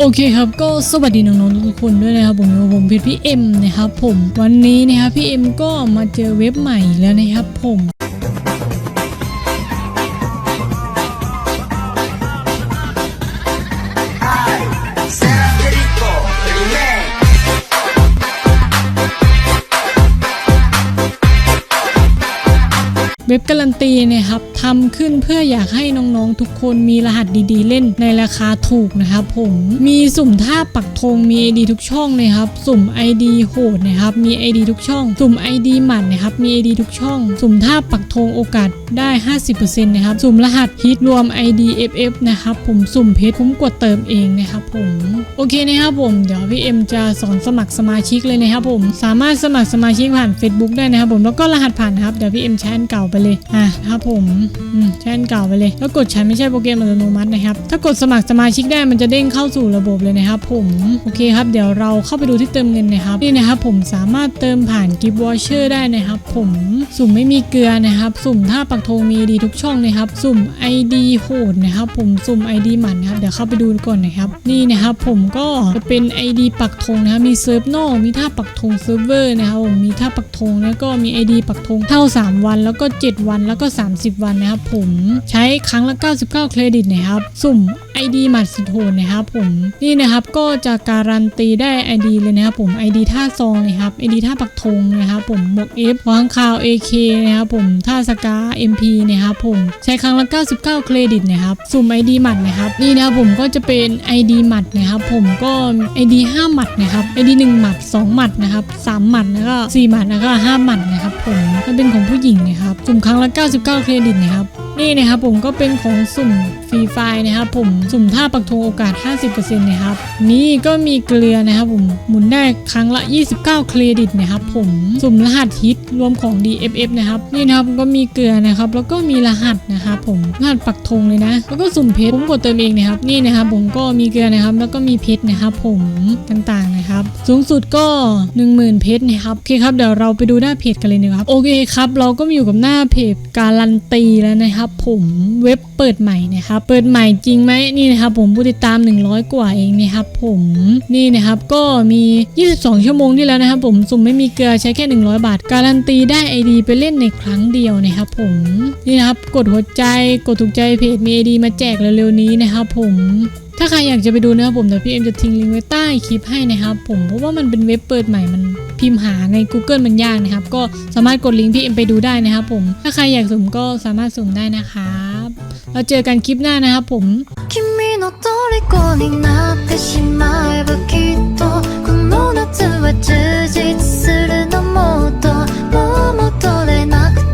โอเคครับก็สวัสดีน้องๆทุกคนด้วยนะครับผมผมเพชรพี่เอ็มนะครับผมวันนี้นะครับพี่เอ็มก็มาเจอเว็บใหม่แล้วนะครับผม เว็บการันตีเนะครับทำขึ้นเพื่ออยากให้น้องๆทุกคนมีรหัสดีๆ เล่นในราคาถูกนะครับผมมีสุ่มท่าปักธงมี ID ทุกช่องเลยครับ สุ่ม ID โหดนะครับมี ID ทุกช่อง สุ่ม ID หมัดนะครับมี ID ทุกช่อง สุ่มท่าปักธงโอกาสได้ 50%นะครับสุ่มรหัสฮิตรวม ID FF นะครับผมสุ่มเพชรคุ้มกว่าเติมเองนะครับผมโอเคนะครับผมเดี๋ยวพี่เอ็มจะสอนสมัครสมาชิกเลยนะครับผมสามารถสมัครสมาชิกผ่าน Facebook ได้นะครับผมแล้วก็รหัสผ่านนะครับเดี๋ยวพี่เอ็มใช้อันเก่าไปเลย อะครับผม อืมใช้นเก่าไปเลย แล้วกดใช้ไม่ใช่โปรแกรมอัตโนมัตินะครับ ถ้ากดสมัครสมาชิกได้มันจะเด้งเข้าสู่ระบบเลยนะครับ ผม โอเคครับ เดี๋ยวเราเข้าไปดูที่เติมเงินนะครับ นี่นะครับผมสามารถเติมผ่านกิฟต์วอชเชอร์ได้นะครับ ผม สุ่มไม่มีเกลือนะครับ สุ่มท่าปักธงมีดีทุกช่องนะครับ สุ่ม ID โหดนะครับ ผม สุ่ม ID หมันนะครับ เดี๋ยวเข้าไปดูก่อนนะครับ นี่นะครับผมก็จะเป็น ID ปักธงนะครับ มีเซิร์ฟนอก มีท่าปักธงเซิร์ฟเวอร์นะครับผม มีท่าปักธงแล้วก็มี ID ปักธงเท่า 3 วันแล้วก็7วันแล้วก็ 30 วันนะครับผมใช้ครั้งละ 99 เครดิตนะครับ สุ่ม ID หมัดสุดโหดนะครับผมนี่นะครับก็จะการันตีได้ ID เลยนะครับผม ID ท่าซองนะครับ ID ท่าปักธงนะครับผมบวก F วางคาว AK นะครับผมท่าสกา MP นะครับผมใช้ครั้งละ 99 เครดิตนะครับสุ่ม ID หมัดนะครับนี่นะครับผมก็จะเป็น ID หมัดนะครับผมก็ ID 5หมัดนะครับ ID 1หมัด2หมัดนะครับ3หมัดแล้วก็4หมัดแล้วก็5หมัดนะครับผมมันเป็นของผู้หญิงนะครับสุ่มครั้งละ 99 เครดิตนะครับ นี่นะครับผมก็เป็นของสุ่มฟรีไฟล์นะครับผมสุ่มท่าปักธงโอกาส 50%นะครับนี่ก็มีเกลือนะครับผมหมุนได้ครั้งละ 29 เครดิตนะครับผมสุ่มรหัสฮิตรวมของ DFF นะครับนี่นะครับก็มีเกลือนะครับแล้วก็มีรหัสนะครับผมรหัสปักธงเลยนะ แล้วก็สุ่มเพชรผมกดเติมเองนะครับนี่นะครับผมก็มีเกลือนะครับแล้วก็มีเพชรนะครับผมต่างๆนะครับ สูงสุดก็ 10,000 เพชรนะครับโอเคครับเดี๋ยวเราไปดูหน้าเพจกันเลยนะครับโอเคครับ เราก็มาอยู่กับหน้าเพจการันตีแล้วนะครับ ผมเว็บเปิดใหม่นะครับเปิดใหม่จริงไหมนี่นะครับผมผู้ติดตาม 100 กว่าเองนะครับผมนี่นะครับก็มี 22 ชั่วโมงที่แล้วนะครับผมสุ่มไม่มีเกลือใช้แค่ 100 บาท การันตีได้ ID ไปเล่นในครั้งเดียวนะครับผมนี่นะครับกดหัวใจกดถูกใจเพจมี ID มาแจกเร็วๆนี้นะครับผมถ้าใครอยากจะไปดูนะครับผมเดี๋ยวพี่เอ็มจะทิ้งลิงก์ไว้ใต้คลิปให้นะครับผมเพราะว่ามันเป็นเว็บเปิดใหม่มันพิมพ์หาใน Google มันยากนะครับ ก็สามารถกดลิงก์พี่เอ็มไปดูได้นะครับผมถ้าใครอยากสุ่มก็สามารถสุ่มได้นะครับ เราเจอกันคลิปหน้านะครับผม